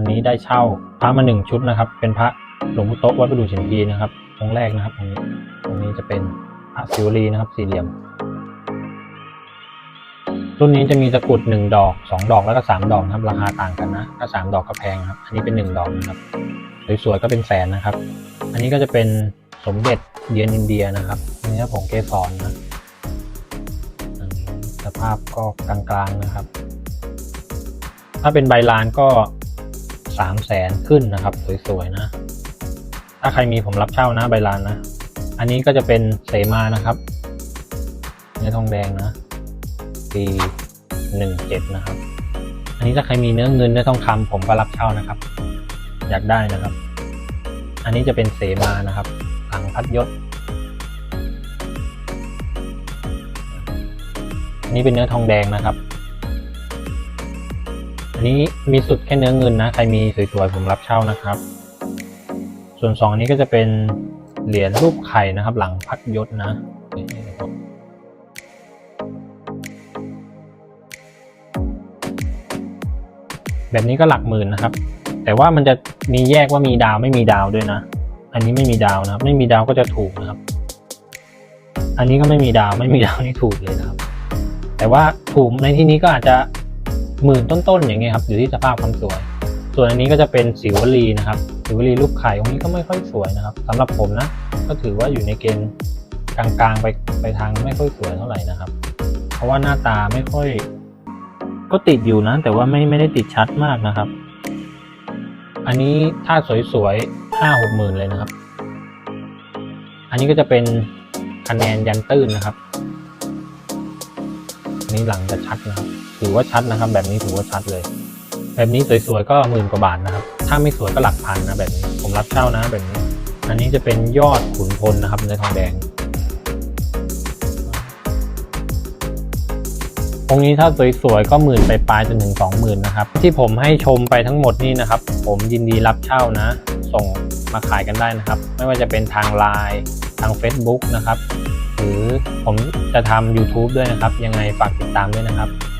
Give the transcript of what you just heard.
วันนี้ได้เช่าพระมาหนึ่งชุดนะครับ เป็นพระหลวงพ่อโตวัดประดู่ฉิมพีนะครับองค์แรกนะครับตรงนี้ตรงนี้จะเป็นพระศิวลีนะครับ สี่เหลี่ยม รุ่นนี้จะมีตะกรุดหนึ่งดอกสองดอกแล้วก็สามดอกนะครับ ราคาต่างกันนะ ถ้าสามดอกก็แพงครับ อันนี้เป็นหนึ่งดอกนะครับสวยๆก็เป็นแสนนะครับ อันนี้ก็จะเป็นสมเด็จเหรียญอินเดียนะครับเนื้อผงเกสรนะอันนี้สภาพก็กลางๆนะครับ ถ้าเป็นใบลานก็ สามแสนขึ้นนะครับ สวยๆนะ ถ้าใครมีผมรับเช่านะใบลานนะ อันนี้ก็จะเป็นเสมานะครับเนื้อทองแดงนะปีหนึ่งเจ็ดนะครับ อันนี้ถ้าใครมีเนื้อเงินเนื้อทองคำผมก็รับเช่านะครับ อยากได้นะครับ อันนี้จะเป็นเสมานะครับหลังพัดยศอันนี้เป็นเนื้อทองแดงนะครับ อันนี้มีสุดแค่เนื้อเงินนะ ใครมีสวยๆผมรับเช่านะครับ ส่วนสองอันนี้ก็จะเป็นเหรียญรูปไข่นะครับ หลังพัดยศนะแบบนี้ก็หลักหมื่นนะครับ แต่ว่ามันจะมีแยกว่ามีดาวไม่มีดาวด้วยนะ อันนี้ไม่มีดาวนะครับ ไม่มีดาวก็จะถูกนะครับ อันนี้ก็ไม่มีดาวไม่มีดาวนี่ถูกเลยนะครับ แต่ว่าถูกในที่นี้ก็อาจจะ หมื่นต้นๆอย่างเงี้ยครับอยู่ที่สภาพความสวย ส่วนอันนี้ก็จะเป็นสิวลีนะครับสิวลีรูปไข่ตรงนี้ก็ไม่ค่อยสวยนะครับสำหรับผมนะ ก็ถือว่าอยู่ในเกณฑ์กลางๆไปไปทางไม่ค่อยสวยเท่าไหร่นะครับ เพราะว่าหน้าตาไม่ค่อย ก็ติดอยู่นะ แต่ว่าไม่ไม่ได้ติดชัดมากนะครับ อันนี้ถ้าสวยๆห้าหกหมื่นเลยนะครับ อันนี้ก็จะเป็นคะแนนยันตื้นนะครับ นี้หลังจะชัดนะครับถือว่าชัดนะครับ แบบนี้ถือว่าชัดเลย แบบนี้สวยๆก็หมื่นกว่าบาทนะครับ ถ้าไม่สวยก็หลักพันนะแบบนี้ ผมรับเช่านะแบบนี้ อันนี้จะเป็นยอดขุนพลนะครับในทองแดงองค์นี้ถ้าสวยๆก็หมื่นไปปลายจนถึงสองหมื่นนะครับที่ผมให้ชมไปทั้งหมดนี่นะครับ ผมยินดีรับเช่านะ ส่งมาขายกันได้นะครับ ไม่ว่าจะเป็นทางไลน์ทาง Facebook นะครับ รือผมจะทำ YouTube ด้วยนะครับ ยังไงฝากติดตามด้วยนะครับ